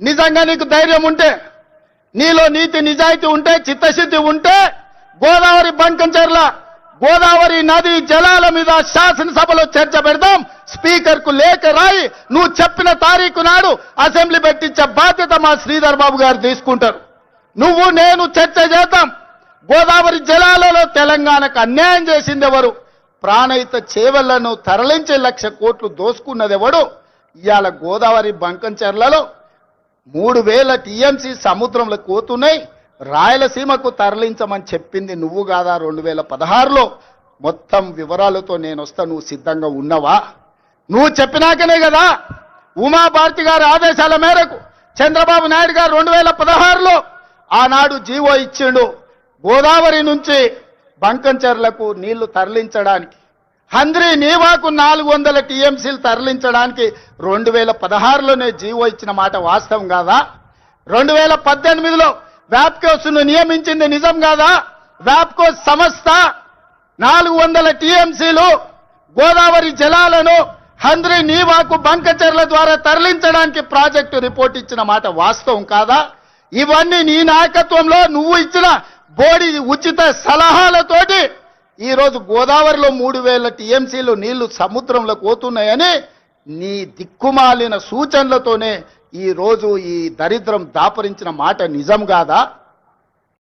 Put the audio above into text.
నిజంగా నీకు ధైర్యం ఉంటే నీలో నీతి నిజాయితీ ఉంటే చిత్తశుద్ధి ఉంటే గోదావరి బంకంచెర్ల గోదావరి నది జలాల మీద శాసనసభలో చర్చ పెడదాం. స్పీకర్కు లేఖ రాయి నువ్వు చెప్పిన తారీఖు నాడు అసెంబ్లీ పెట్టించే బాధ్యత మా శ్రీధర్ బాబు గారు తీసుకుంటారు. నువ్వు నేను చర్చ చేద్దాం. గోదావరి జలాలలో తెలంగాణకు అన్యాయం చేసింది ఎవరు? ప్రాణహిత చేవళ్ళను తరలించే లక్ష కోట్లు దోసుకున్నది ఎవడు? ఇవాళ గోదావరి బంకంచెర్లలో మూడు వేల టీఎంసీ సముద్రంలో కోతున్నాయి. రాయలసీమకు తరలించమని చెప్పింది నువ్వు కాదా రెండు వేల పదహారులో? మొత్తం వివరాలతో నేను వస్తా నువ్వు సిద్ధంగా ఉన్నవా? నువ్వు చెప్పినాకనే కదా ఉమాభారతి గారి ఆదేశాల మేరకు చంద్రబాబు నాయుడు గారు రెండు వేల పదహారులో ఆనాడు జీవో ఇచ్చిండు. గోదావరి నుంచి బంకంచెర్లకు నీళ్ళు తరలించడానికి హంద్రీ నీవాకు నాలుగు వందల టీఎంసీలు తరలించడానికి రెండు వేల పదహారులోనే జీవో ఇచ్చిన మాట వాస్తవం కాదా? రెండు వేల పద్దెనిమిదిలో వ్యాప్కోస్ను నియమించింది నిజం కాదా? వ్యాప్కోస్ సంస్థ నాలుగు వందల టీఎంసీలు గోదావరి జలాలను హంద్రీ నీవాకు బంకచర్ల ద్వారా తరలించడానికి ప్రాజెక్టు రిపోర్ట్ ఇచ్చిన మాట వాస్తవం కాదా? ఇవన్నీ నీ నాయకత్వంలో నువ్వు ఇచ్చిన బోడి ఉచిత సలహాలతోటి ఈరోజు గోదావరిలో మూడు వేల టీఎంసీలు నీళ్ళు సముద్రంలో పోతున్నాయని నీ దిక్కుమాలిన సూచనలతోనే ఈ రోజు ఈ దరిద్రం దాపరించిన మాట నిజం కాదా?